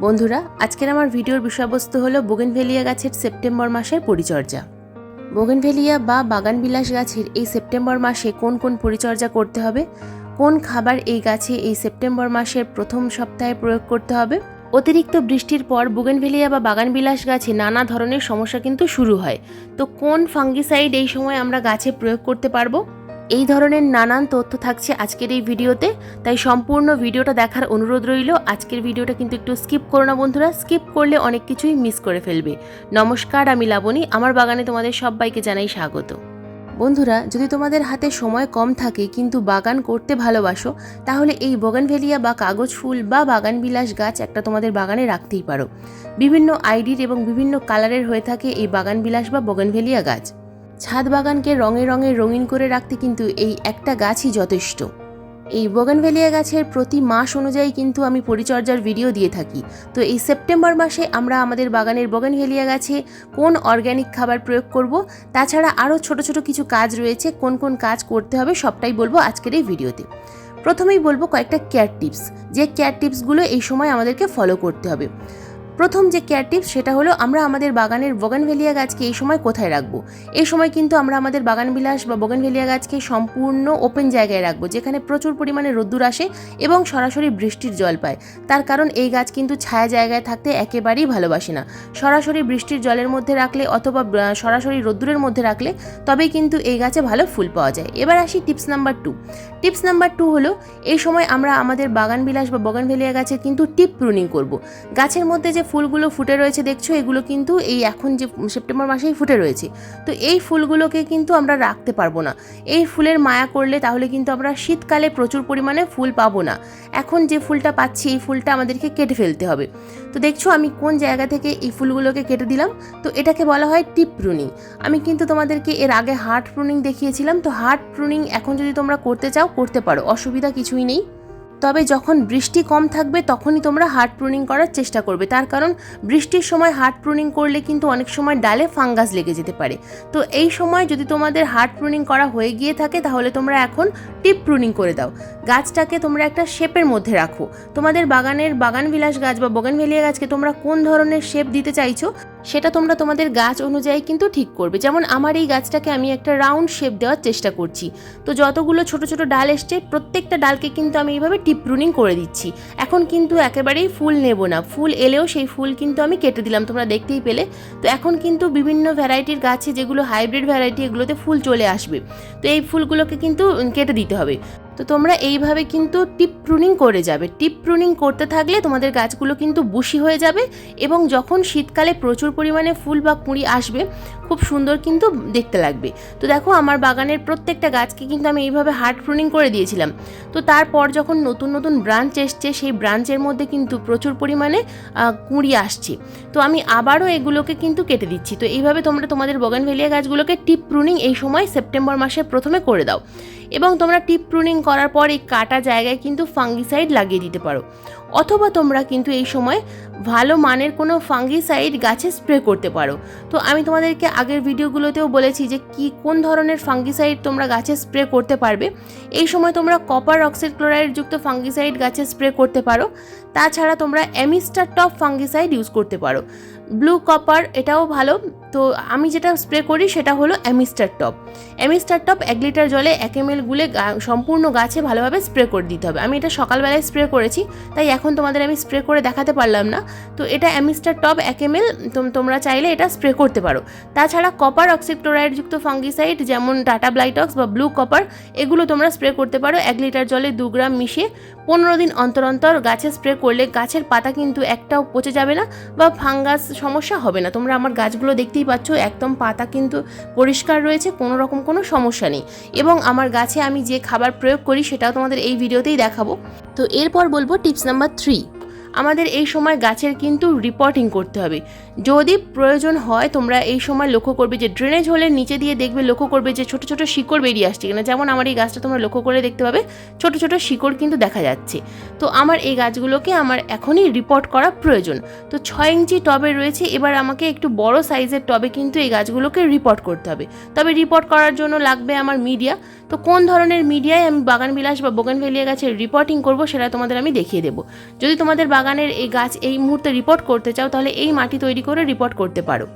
বন্ধুরা, আজকের আমার ভিডিওর বিষয়বস্তু হলো বোগেনভেলিয়া গাছের সেপ্টেম্বর মাসের পরিচর্যা। বোগেনভেলিয়া বা বাগানবিলাস গাছের এই সেপ্টেম্বর মাসে কোন কোন পরিচর্যা করতে হবে? কোন খাবার এই গাছে এই সেপ্টেম্বর মাসের প্রথম সপ্তাহে প্রয়োগ করতে হবে? অতিরিক্ত বৃষ্টির পর বুগেনভেলিয়া বা বাগানবিলাস গাছে নানা ধরনের সমস্যা কিন্তু শুরু হয়। তো কোন ফাঙ্গিসাইড এই সময় আমরা গাছে প্রয়োগ করতে পারব? এই ধরনের নানান তথ্য থাকছে আজকের এই ভিডিওতে, তাই সম্পূর্ণ ভিডিওটা দেখার অনুরোধ রইল। আজকের ভিডিওটা কিন্তু একটু স্কিপ করো না বন্ধুরা, স্কিপ করলে অনেক কিছুই মিস করে ফেলবে। নমস্কার, আমি লাবণী, আমার বাগানে তোমাদের সবাইকে জানাই স্বাগত। বন্ধুরা, যদি তোমাদের হাতে সময় কম থাকে কিন্তু বাগান করতে ভালোবাসো, তাহলে এই বগানভেলিয়া বা কাগজ ফুল বা বাগানবিলাস গাছ একটা তোমাদের বাগানে রাখতেই পারো। বিভিন্ন আইডির এবং বিভিন্ন কালারের হয়ে থাকে এই বাগানবিলাস বা বগানভেলিয়া গাছ। ছাদ বাগানকে রঙে রঙে রঙিন করে রাখতে কিন্তু এই একটা গাছই যথেষ্ট। এই বগানভেলিয়া গাছের প্রতি মাস অনুযায়ী কিন্তু আমি পরিচর্যার ভিডিও দিয়ে থাকি। তো এই সেপ্টেম্বর মাসে আমরা আমাদের বাগানের বগানভেলিয়া গাছে কোন অর্গ্যানিক খাবার প্রয়োগ করব, তাছাড়া আরও ছোট ছোট কিছু কাজ রয়েছে, কোন কোন কাজ করতে হবে সবটাই বলব আজকের এই ভিডিওতে। প্রথমেই বলব কয়েকটা কেয়ার টিপস। যে কেয়ার টিপসগুলো এই সময় আমাদেরকে ফলো করতে হবে। প্রথম যে কেয়ার টিপস সেটা হলো আমরা আমাদের বাগানের বগানভেলিয়া গাছকে এই সময় কোথায় রাখব? এই সময় কিন্তু আমরা আমাদের বাগানবিলাস বা বগানভেলিয়া গাছকে সম্পূর্ণ ওপেন জায়গায় রাখব, যেখানে প্রচুর পরিমাণে রোদ্দুর আসে এবং সরাসরি বৃষ্টির জল পায়। তার কারণ এই গাছ কিন্তু ছায়া জায়গায় থাকতে একেবারেই ভালোবাসে না। সরাসরি বৃষ্টির জলের মধ্যে রাখলে অথবা সরাসরি রোদ্দুরের মধ্যে রাখলে তবেই কিন্তু এই গাছে ভালো ফুল পাওয়া যায়। এবার আসি tips number two tips number two হলো এই সময় আমরা আমাদের বাগানবিলাস বা বগানভেলিয়া গাছের কিন্তু টিপ প্রুনিং করব। গাছের মধ্যে যে ফুলগুলো ফুটে রয়েছে দেখছ, এগুলো কিন্তু এই এখন যে সেপ্টেম্বর মাসেই ফুটে রয়েছে। তো এই ফুলগুলোকে কিন্তু আমরা রাখতে পারব না। এই ফুলের মায়া করলে তাহলে কিন্তু আমরা শীতকালে প্রচুর পরিমাণে ফুল পাবো না। এখন যে ফুলটা পাচ্ছি, এই ফুলটা আমাদেরকে কেটে ফেলতে হবে। তো দেখছ, আমি কোন জায়গা থেকে এই ফুলগুলোকে কেটে দিলাম? তো এটাকে বলা হয় টিপ প্রুনিং। আমি কিন্তু তোমাদেরকে এর আগে হার্ট প্রুনিং দেখিয়েছিলাম। তো হার্ট প্রুনিং এখন যদি তোমরা করতে চাও, করতে পারো। অসুবিধা কিছুই নেই। তবে যখন বৃষ্টি কম থাকবে তখনই তোমরা হার্ট প্রুনিং করার চেষ্টা করবে। তার কারণ, বৃষ্টির সময় হার্ট প্রুনিং করলে কিন্তু অনেক সময় ডালে ফাঙ্গাস লেগে যেতে পারে। তো এই সময় যদি তোমাদের হার্ট প্রুনিং করা হয়ে গিয়ে থাকে তাহলে তোমরা এখন টিপ প্রুনিং করে দাও। গাছটাকে তোমরা একটা শেপের মধ্যে রাখো। তোমাদের বাগানের বাগানবিলাস গাছ বা বগানভেলিয়া গাছকে তোমরা কোন ধরনের শেপ দিতে চাইছো সেটা তোমরা তোমাদের গাছ অনুযায়ী কিন্তু ঠিক করবে। যেমন আমার এই গাছটাকে আমি একটা রাউন্ড শেপ দেওয়ার চেষ্টা করছি। তো যতগুলো ছোট ছোট ডাল এসছে, প্রত্যেকটা ডালকে কিন্তু আমি এইভাবে টিপ করে দিচ্ছি। এখন কিন্তু একেবারেই ফুল নেব না। ফুল এলেও সেই ফুল কিন্তু আমি কেটে দিলাম, তোমরা দেখতেই পেলে। তো এখন কিন্তু বিভিন্ন ভ্যারাইটির গাছে যেগুলো হাইব্রিড ভ্যারাইটি এগুলোতে ফুল চলে আসবে। তো এই ফুলগুলোকে কিন্তু কেটে দিতে হবে। তো তোমরা এইভাবে কিন্তু টিপ প্রুনিং করে যাবে। টিপ প্রুনিং করতে থাকলে তোমাদের গাছগুলো কিন্তু বুশি হয়ে যাবে এবং যখন শীতকালে প্রচুর পরিমাণে ফুল বা কুঁড়ি আসবে, খুব সুন্দর কিন্তু দেখতে লাগবে। তো দেখো আমার বাগানের প্রত্যেকটা গাছকে কিন্তু আমি এইভাবে হার্ড প্রুনিং করে দিয়েছিলাম। তো তারপর যখন নতুন নতুন ব্রাঞ্চ এসছে, সেই ব্রাঞ্চের মধ্যে কিন্তু প্রচুর পরিমাণে কুঁড়ি আসছে। তো আমি আবারও এগুলোকে কিন্তু কেটে দিচ্ছি। তো এইভাবে তোমরা তোমাদের বগানভেলিয়া গাছগুলোকে টিপ প্রুনিং এই সময় সেপ্টেম্বর মাসে প্রথমে করে দাও। এবং তোমরা টিপ প্রুনিং করার পর এই কাটা জায়গায় কিন্তু ফাঙ্গিসাইড লাগিয়ে দিতে পারো। অথবা তোমরা কিন্তু এই সময় ভালো মানের কোনো ফাঙ্গিসাইড গাছে স্প্রে করতে পারো। তো আমি তোমাদেরকে আগের ভিডিওগুলোতেও বলেছি যে কি, কোন ধরনের ফাঙ্গিসাইড তোমরা গাছে স্প্রে করতে পারবে। এই সময় তোমরা কপার অক্সাইড ক্লোরাইড যুক্ত ফাঙ্গিসাইড গাছে স্প্রে করতে পারো। তাছাড়া তোমরা অ্যামিস্টার টপ ফাঙ্গিসাইড ইউজ করতে পারো। ব্লু কপার এটাও ভালো। তো আমি যেটা স্প্রে করি সেটা হলো অ্যামিস্টার টপ। অ্যামিস্টার টপ এক লিটার জলে এক এম এল গুলে সম্পূর্ণ গাছে ভালোভাবে স্প্রে করে দিতে হবে। আমি এটা সকালবেলায় স্প্রে করেছি, তাই এখন তোমাদের আমি স্প্রে করে দেখাতে পারলাম না। তো এটা অ্যামিস্টার টপ এক এম এল তোমরা চাইলে এটা স্প্রে করতে পারো। তাছাড়া কপার অক্সিক্লোরাইড যুক্ত ফাঙ্গিসাইড যেমন টাটা ব্লাইটক্স বা ব্লু কপার, এগুলো তোমরা স্প্রে করতে পারো। এক লিটার জলে দু গ্রাম মিশিয়ে পনেরো দিন অন্তর অন্তর গাছে স্প্রে করলে গাছের পাতা কিন্তু একটাও পচে যাবে না বা ফাঙ্গাস সমস্যা হবে না। তোমরা আমার গাছগুলো দেখতেই পাচ্ছ, একদম পাতা কিন্তু পরিষ্কার রয়েছে, কোনো রকম কোনো সমস্যা নেই। এবং আমার গাছে আমি যে খাবার প্রয়োগ করি সেটাও তোমাদের এই ভিডিওতেই দেখাবো। তো এরপর বলব টিপস নাম্বার থ্রি। আমাদের এই সময় গাছের কিন্তু রিপোর্টিং করতে হবে। যদি প্রয়োজন হয় তোমরা এই সময় লক্ষ্য করবে যে ড্রেনেজ হলে নিচে দিয়ে দেখবে, লক্ষ্য করবে যে ছোট ছোট শিকড় বেরিয়ে আসছে কিনা। যেমন আমার এই গাছটা তোমরা লক্ষ্য করে দেখতে পাবে, ছোট ছোট শিকড় কিন্তু দেখা যাচ্ছে। তো আমার এই গাছগুলোকে আমার এখনই রিপোর্ট করা প্রয়োজন। তো ছয় ইঞ্চি টবে রয়েছে, এবার আমাকে একটু বড় সাইজের টবে কিন্তু এই গাছগুলোকে রিপোর্ট করতে হবে। তবে রিপোর্ট করার জন্য লাগবে আমার মিডিয়া তো কোন ধরনের মিডিয়ায় আমি বাগানবিলাস বা বোগানভেলিয়া গাছের রিপোর্টিং করব সেটা তোমাদের আমি দেখিয়ে দেবো। যদি তোমাদের বাগান বাগানের এই গাছ এই মুহূর্তে রিপোর্ট করতে চাও, তাহলে এই মাটি তৈরি করে রিপোর্ট করতে পারো।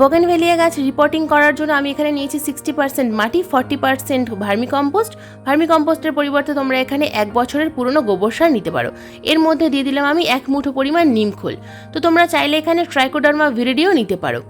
বোগেনভেলিয়া গাছ রিপোর্টিং করার জন্য আমি এখানে নিয়েছি সিক্সটি পার্সেন্ট মাটি forty percent vermicompost vermi কম্পোস্টের পরিবর্তে তোমরা এখানে এক বছরের পুরনো গোবর সার নিতে পারো। এর মধ্যে দিয়ে দিলাম আমি এক মুঠো পরিমাণ নিমখোল তো তোমরা চাইলে এখানে ট্রাইকোডার্মা ভিরিডিও নিতে পারো।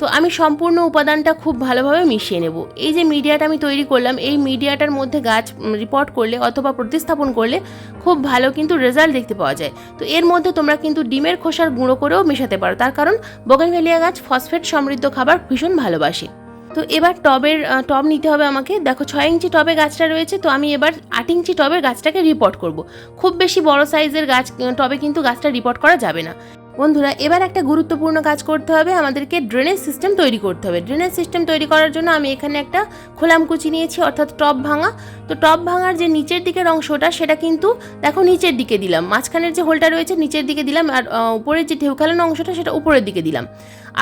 তো আমি সম্পূর্ণ উপাদানটা খুব ভালোভাবে মিশিয়ে নেব। এই যে মিডিয়াটা আমি তৈরি করলাম, এই মিডিয়াটার মধ্যে গাছ রিপোর্ট করলে অথবা প্রতিস্থাপন করলে খুব ভালো কিন্তু রেজাল্ট দেখতে পাওয়া যায়। তো এর মধ্যে তোমরা কিন্তু ডিমের খোসার গুঁড়ো করেও মেশাতে পারো। তার কারণ বগেনভেলিয়া গাছ ফসফেট সমৃদ্ধ খাবার ভীষণ ভালোবাসে। তো এবার টবের টব নিতে হবে আমাকে। দেখো ছয় ইঞ্চি টবে গাছটা রয়েছে, তো আমি এবার আট ইঞ্চি টবের গাছটাকে রিপোর্ট করব। খুব বেশি বড় সাইজের গাছ টবে কিন্তু গাছটা রিপোর্ট করা যাবে না। বন্ধুরা, এবার একটা গুরুত্বপূর্ণ কাজ করতে হবে, আমাদেরকে ড্রেনেজ সিস্টেম তৈরি করতে হবে। ড্রেনেজ সিস্টেম তৈরি করার জন্য আমি এখানে একটা খোলামকুচি নিয়েছি, অর্থাৎ টব ভাঙা। তো টব ভাঙার যে নিচের দিকের অংশটা, সেটা কিন্তু দেখো নিচের দিকে দিলাম। মাঝখানের যে হোলটা রয়েছে, নিচের দিকে দিলাম, আর উপরের যে ঢেউ খেলানো অংশটা, সেটা উপরের দিকে দিলাম।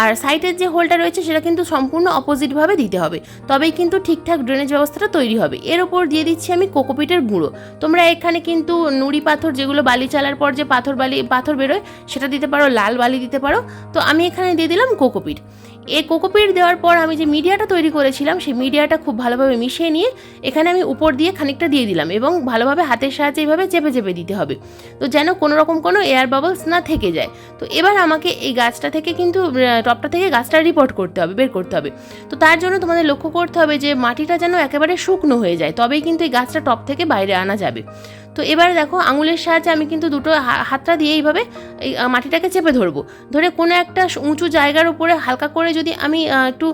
আর সাইডের যে হোলটা রয়েছে, সেটা কিন্তু সম্পূর্ণ অপোজিটভাবে দিতে হবে। তবেই কিন্তু ঠিকঠাক ড্রেনেজ ব্যবস্থাটা তৈরি হবে। এর ওপর দিয়ে দিচ্ছি আমি কোকোপিটের গুঁড়ো। তোমরা এখানে কিন্তু নুড়ি পাথর, যেগুলো বালি চালার পর যে পাথর বালি, পাথর বেরোয়, সেটা দিতে পারো লাল বালি দিতে পারো? তো আমি এখানে দিয়ে দিলাম কোকোপিট। এই কোকোপিট দেওয়ার পর আমি যে মিডিয়াটা তৈরি করেছিলাম, সেই মিডিয়াটা খুব ভালোভাবে মিশিয়ে নিয়ে এখানে আমি উপর দিয়ে খানিকটা দিয়ে দিলাম এবং ভালোভাবে হাতের সাহায্যে এইভাবে চেপে চেপে দিতে হবে। তো যেন কোনো রকম কোনো এয়ার বাবলস না থেকে যায়। তো এবার আমাকে এই গাছটা থেকে কিন্তু টপটা থেকে গাছটা রিপোর্ট করতে হবে, বের করতে হবে। তো তার জন্য তোমাদের লক্ষ্য করতে হবে যে মাটিটা যেন একেবারে শুকনো হয়ে যায়, তবেই কিন্তু এই গাছটা টপ থেকে বাইরে আনা যাবে। তো এবার দেখো আঙুলের সাহায্যে আমি কিন্তু দুটো হাতটা দিয়ে এইভাবে এই মাটিটাকে চেপে ধরবো। ধরে কোনো একটা উঁচু জায়গার উপরে হালকা করে যদি আমি একটু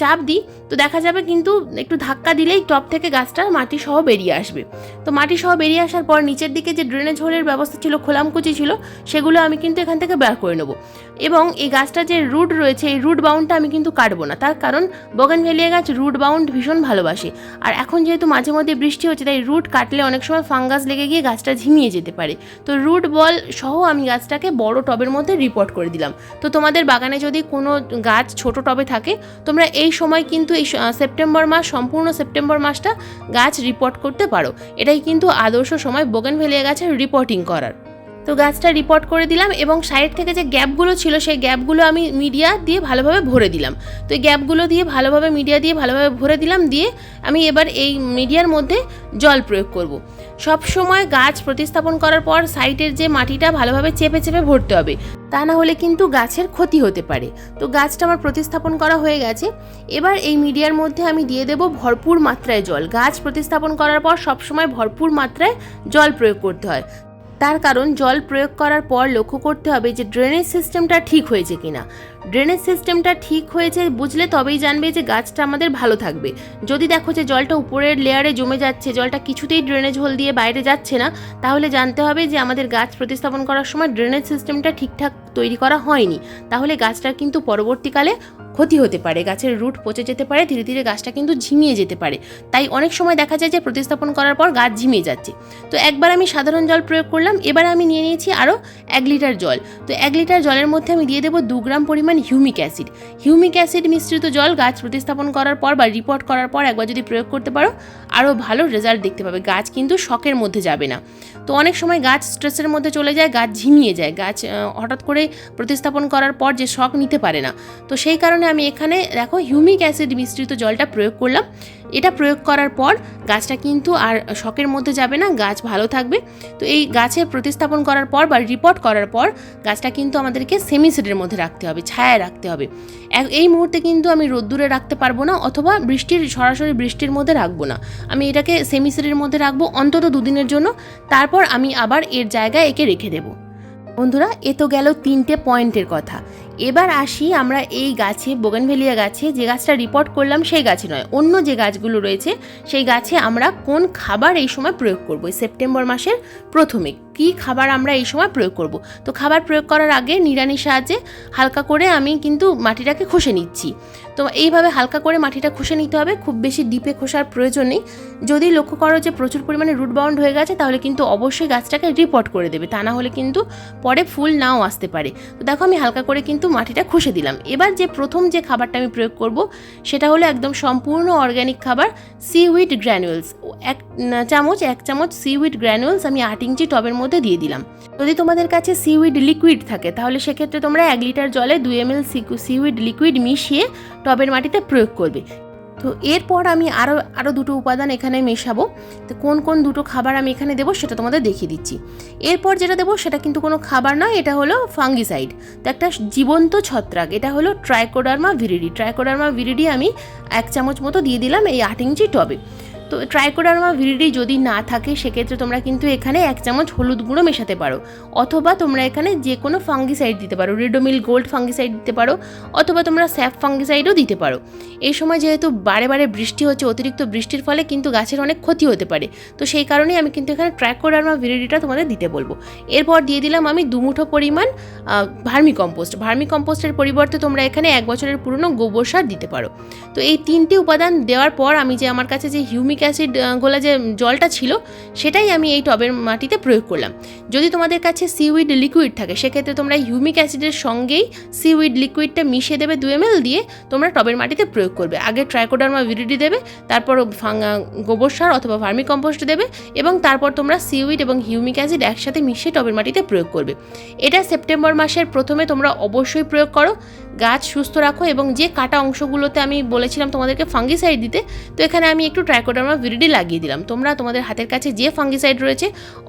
চাপ দিই, তো দেখা যাবে কিন্তু একটু ধাক্কা দিলেই টপ থেকে গাছটা মাটি সহ বেরিয়ে আসবে। তো মাটি সহ বেরিয়ে আসার পর নিচের দিকে যে ড্রেনেজ হোলের ব্যবস্থা ছিল খোলামকুচি ছিল, সেগুলো আমি কিন্তু এখান থেকে বের করে নেব। এবং এই গাছটা যে রুট রয়েছে, এই রুট বাউন্ডটা আমি কিন্তু কাটবো না। তার কারণ বগানভেলিয়া গাছ রুট বাউন্ড ভীষণ ভালোবাসে। আর এখন যেহেতু মাঝে মধ্যে বৃষ্টি হচ্ছে, তাই রুট কাটলে অনেক সময় ফাঙ্গাস লেগে গিয়ে গাছটা ঝিমিয়ে যেতে পারে। তো রুট বল সহ আমি গাছটাকে বড় টবের মধ্যে রিপোর্ট করে দিলাম। তো তোমাদের বাগানে যদি কোনো গাছ ছোট টবে থাকে, তোমরা এই সময় কিন্তু এই সেপ্টেম্বর মাস, সম্পূর্ণ সেপ্টেম্বর মাসটা গাছ রিপোর্ট করতে পারো। এটাই কিন্তু আদর্শ সময় বোগেনভেলিয়া গাছের রিপোর্টিং করার। তো গাছটা রিপোর্ট করে দিলাম এবং সাইড থেকে যে গ্যাপগুলো ছিল, সেই গ্যাপগুলো আমি মিডিয়া দিয়ে ভালোভাবে ভরে দিলাম। তো এই গ্যাপগুলো দিয়ে ভালোভাবে মিডিয়া দিয়ে ভালোভাবে ভরে দিলাম, দিয়ে আমি এবার এই মিডিয়ার মধ্যে জল প্রয়োগ করব। সব সময় গাছ প্রতিস্থাপন করার পর সাইডের যে মাটিটা ভালোভাবে চেপে চেপে ভরতে হবে, তা না হলে কিন্তু গাছের ক্ষতি হতে পারে। তো গাছটা আমার প্রতিস্থাপন করা হয়ে গেছে। এবার এই মিডিয়ার মধ্যে আমি দিয়ে দেব ভরপুর মাত্রায় জল। গাছ প্রতিস্থাপন করার পর সবসময় ভরপুর মাত্রায় জল প্রয়োগ করতে হয়। তার কারণ জল প্রয়োগ করার পর লক্ষ্য করতে হবে যে ড্রেনেজ সিস্টেমটা ঠিক হয়েছে কিনা। ড্রেনেজ সিস্টেমটা ঠিক হয়েছে, বুঝলে তবেই জানবে যে গাছটা আমাদের ভালো থাকবে। যদি দেখো যে জলটা উপরের লেয়ারে জমে যাচ্ছে, জলটা কিছুতেই ড্রেনেজ হোল দিয়ে বাইরে যাচ্ছে না, তাহলে জানতে হবে যে আমাদের গাছ প্রতিস্থাপন করার সময় ড্রেনেজ সিস্টেমটা ঠিকঠাক তৈরি করা হয়নি। তাহলে গাছটার কিন্তু পরবর্তীকালে ক্ষতি হতে পারে, গাছের রুট পচে যেতে পারে, ধীরে ধীরে গাছটা কিন্তু ঝিমিয়ে যেতে পারে। তাই অনেক সময় দেখা যায় যে প্রতিস্থাপন করার পর গাছ ঝিমিয়ে যাচ্ছে। তো একবার আমি সাধারণ জল প্রয়োগ করলাম, এবার আমি নিয়ে নিয়েছি আরও এক লিটার জল। তো এক লিটার জলের মধ্যে আমি দিয়ে দেবো দু গ্রাম পরিমাণ হিউমিক অ্যাসিড। হিউমিক অ্যাসিড মিশ্রিত জল গাছ প্রতিস্থাপন করার পর বা রিপোর্ট করার পর একবার যদি প্রয়োগ করতে পারো, আরও ভালো রেজাল্ট দেখতে পাবে। গাছ কিন্তু শখের মধ্যে যাবে না। তো অনেক সময় গাছ স্ট্রেসের মধ্যে চলে যায়, গাছ ঝিমিয়ে যায়। গাছ হঠাৎ করে প্রতিস্থাপন করার পর যে শখ নিতে পারে না। তো সেই কারণে আমি এখানে দেখো হিউমিক অ্যাসিড মিশ্রিত জলটা প্রয়োগ করলাম। এটা প্রয়োগ করার পর গাছটা কিন্তু আর শখের মধ্যে যাবে না, গাছ ভালো থাকবে। তো এই গাছে প্রতিস্থাপন করার পর বা রিপোর্ট করার পর গাছটা কিন্তু আমাদেরকে সেমিসেডের মধ্যে রাখতে হবে, ছায়ায় রাখতে হবে। এই মুহূর্তে কিন্তু আমি রোদ্দুরে রাখতে পারব না অথবা বৃষ্টির, সরাসরি বৃষ্টির মধ্যে রাখব না। আমি এটাকে সেমিসেডের মধ্যে রাখব অন্তত দুদিনের জন্য। তারপর আমি আবার এর জায়গায় একে রেখে দেব। বন্ধুরা, এ তো গেল তিনটে পয়েন্টের কথা। এবার আসি আমরা এই গাছে, বোগানভেলিয়া গাছে। যে গাছটা রিপোর্ট করলাম সেই গাছে নয়, অন্য যে গাছগুলো রয়েছে, সেই গাছে আমরা কোন খাবার এই সময় প্রয়োগ করব? সেপ্টেম্বর মাসের প্রথমে কি খাবার আমরা এই সময় প্রয়োগ করব। তো খাবার প্রয়োগ করার আগে নিড়ানির সাহায্যে হালকা করে আমি কিন্তু মাটিটাকে খসে নিচ্ছি। তো এইভাবে হালকা করে মাটিটা খসে নিতে হবে, খুব বেশি ডিপে খোসার প্রয়োজন নেই। যদি লক্ষ্য করো যে প্রচুর পরিমাণে রুট বাউন্ড হয়ে গেছে, তাহলে কিন্তু অবশ্যই গাছটাকে রিপোর্ট করে দেবে। তা না হলে কিন্তু পরে ফুল নাও আসতে পারে। তো দেখো আমি হালকা করে কিন্তু মাটিটা খসে দিলাম। এবার যে প্রথম যে খাবারটা আমি প্রয়োগ করব, সেটা হলো একদম সম্পূর্ণ অর্গ্যানিক খাবার সিউইড গ্র্যানুয়েলস এক চামচ এক চামচ সিউইড গ্র্যানুয়েলস আমি আট ইঞ্চি টবের মধ্যে মধ্যে দিয়ে দিলাম। যদি তোমাদের কাছে সিউইড লিকুইড থাকে, তাহলে সেক্ষেত্রে তোমরা এক লিটার জলে দুই এম এল সিউইড লিকুইড মিশিয়ে টবের মাটিতে প্রয়োগ করবে। তো এরপর আমি আরও আরও দুটো উপাদান এখানে মেশাবো। তো কোন কোন দুটো খাবার আমি এখানে দেবো সেটা তোমাদের দেখিয়ে দিচ্ছি। এরপর যেটা দেবো সেটা কিন্তু কোনো খাবার নয়, এটা হলো ফাঙ্গিসাইড তো একটা জীবন্ত ছত্রাক, এটা হলো ট্রাইকোডার্মা ভিরিডি ট্রাইকোডার্মা ভিরিডি আমি এক চামচ মতো দিয়ে দিলাম এই আট ইঞ্চি টবে। তো ট্রাইকোডার্মা ভিরিডি যদি না থাকে, সেক্ষেত্রে তোমরা কিন্তু এখানে এক চামচ হলুদ গুঁড়ো মেশাতে পারো। অথবা তোমরা এখানে যে কোনো ফাঙ্গিসাইড দিতে পারো রেডোমিল গোল্ড ফাঙ্গিসাইড দিতে পারো, অথবা তোমরা স্যাফ ফাঙ্গিসাইডও দিতে পারো। এই সময় যেহেতু বারে বারে বৃষ্টি হচ্ছে, অতিরিক্ত বৃষ্টির ফলে কিন্তু গাছের অনেক ক্ষতি হতে পারে। তো সেই কারণেই আমি কিন্তু এখানে ট্রাইকোডার্মা ভিরিডিটা তোমাদের দিতে বলব। এরপর দিয়ে দিলাম আমি দুমুঠো পরিমাণ ভার্মি কম্পোস্ট ভার্মি কম্পোস্টের পরিবর্তে তোমরা এখানে এক বছরের পুরনো গোবর সার দিতে পারো। তো এই তিনটি উপাদান দেওয়ার পর আমি যে আমার কাছে যে হিউমিক অ্যাসিড গোলা যে জলটা ছিল, সেটাই আমি এই টবের মাটিতে প্রয়োগ করলাম। যদি তোমাদের কাছে সিউইড লিকুইড থাকে, সেক্ষেত্রে তোমরা হিউমিক অ্যাসিডের সঙ্গেই সিউইড লিকুইডটা মিশিয়ে দেবে দু এমএল দিয়ে, তোমরা টবের মাটিতে প্রয়োগ করবে। আগে ট্রাইকোডার্মা ভিরিডি দেবে, তারপর গোবর সার অথবা ভার্মি কম্পোস্ট দেবে এবং তারপর তোমরা সিউইড এবং হিউমিক অ্যাসিড একসাথে মিশিয়ে টবের মাটিতে প্রয়োগ করবে। এটা সেপ্টেম্বর মাসের প্রথমে তোমরা অবশ্যই প্রয়োগ করো। গাছ সুস্থ রাখো এবং যে কাটা অংশগুলোতে আমি বলেছিলাম তোমাদেরকে ফাঙ্গিসাইড দিতে, তো এখানে আমি একটু ট্রাইকোডার্মা ভিরিডি লাগিয়ে দিলাম। তোমরা তোমাদের হাতের কাছে যে ফাঙ্গিসাইড রয়েছে,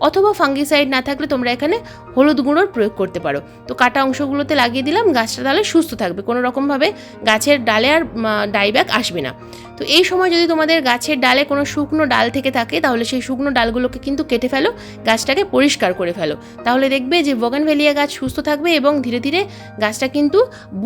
অথবা ফাঙ্গিসাইড না থাকলে তোমরা এখানে হলুদ গুঁড়োর প্রয়োগ করতে পারো। তো কাটা অংশগুলোতে লাগিয়ে দিলাম, গাছটা তাহলে সুস্থ থাকবে। কোনো রকমভাবে গাছের ডালে আর ডাইব্যাক আসবে না। তো এই সময় যদি তোমাদের গাছের ডালে কোনো শুকনো ডাল থেকে থাকে, তাহলে সেই শুকনো ডালগুলোকে কিন্তু কেটে ফেলো, গাছটাকে পরিষ্কার করে ফেলো। তাহলে দেখবে যে বগানভেলিয়া গাছ সুস্থ থাকবে এবং ধীরে ধীরে গাছটা কিন্তু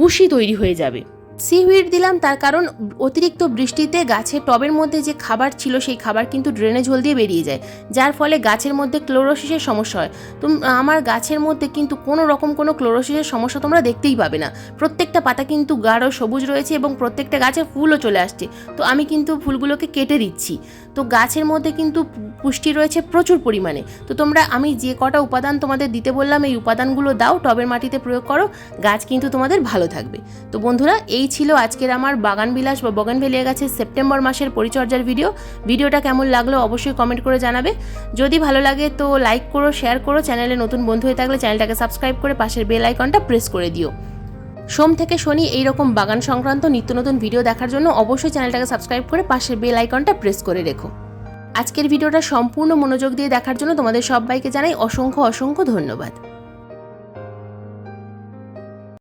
বুশি তৈরি হয়ে যাবে। সিহুইড দিলাম তার কারণ অতিরিক্ত বৃষ্টিতে গাছের টবের মধ্যে যে খাবার ছিল সেই খাবার কিন্তু ড্রেনে হোল দিয়ে বেরিয়ে যায়, যার ফলে গাছের মধ্যে ক্লোরোসিসের সমস্যা হয়। তো আমার গাছের মধ্যে কিন্তু কোনো রকম কোনো ক্লোরোসিসের সমস্যা তোমরা দেখতেই পাবে না। প্রত্যেকটা পাতা কিন্তু গাঢ় সবুজ রয়েছে এবং প্রত্যেকটা গাছে ফুলও চলে আসছে। তো আমি কিন্তু ফুলগুলোকে কেটে দিচ্ছি। তো গাছের মধ্যে কিন্তু পুষ্টি রয়েছে প্রচুর পরিমাণে। তো তোমরা, আমি যে কটা উপাদান তোমাদের দিতে বললাম, এই উপাদানগুলো দাও, টবের মাটিতে প্রয়োগ করো, গাছ কিন্তু তোমাদের ভালো থাকবে। তো বন্ধুরা, এই ছিল আজকের আমার বাগান বিলাস বা বগান ভেলিয়া গাছের সেপ্টেম্বর মাসের পরিচর্যার ভিডিও। ভিডিওটা কেমন লাগল অবশ্যই কমেন্ট করে জানাবে। যদি ভালো লাগে তো লাইক করো, শেয়ার করো, চ্যানেলে নতুন বন্ধু হয়ে থাকলে চ্যানেলটাকে সাবস্ক্রাইব করে পাশের বেল আইকনটা প্রেস করে দিও। সোম থেকে শনি এইরকম বাগান সংক্রান্ত নিত্য নতুন ভিডিও দেখার জন্য অবশ্যই চ্যানেলটাকে সাবস্ক্রাইব করে পাশের বেল আইকনটা প্রেস করে রেখো। আজকের ভিডিওটা সম্পূর্ণ মনোযোগ দিয়ে দেখার জন্য তোমাদের সবাইকে জানাই অসংখ্য অসংখ্য ধন্যবাদ।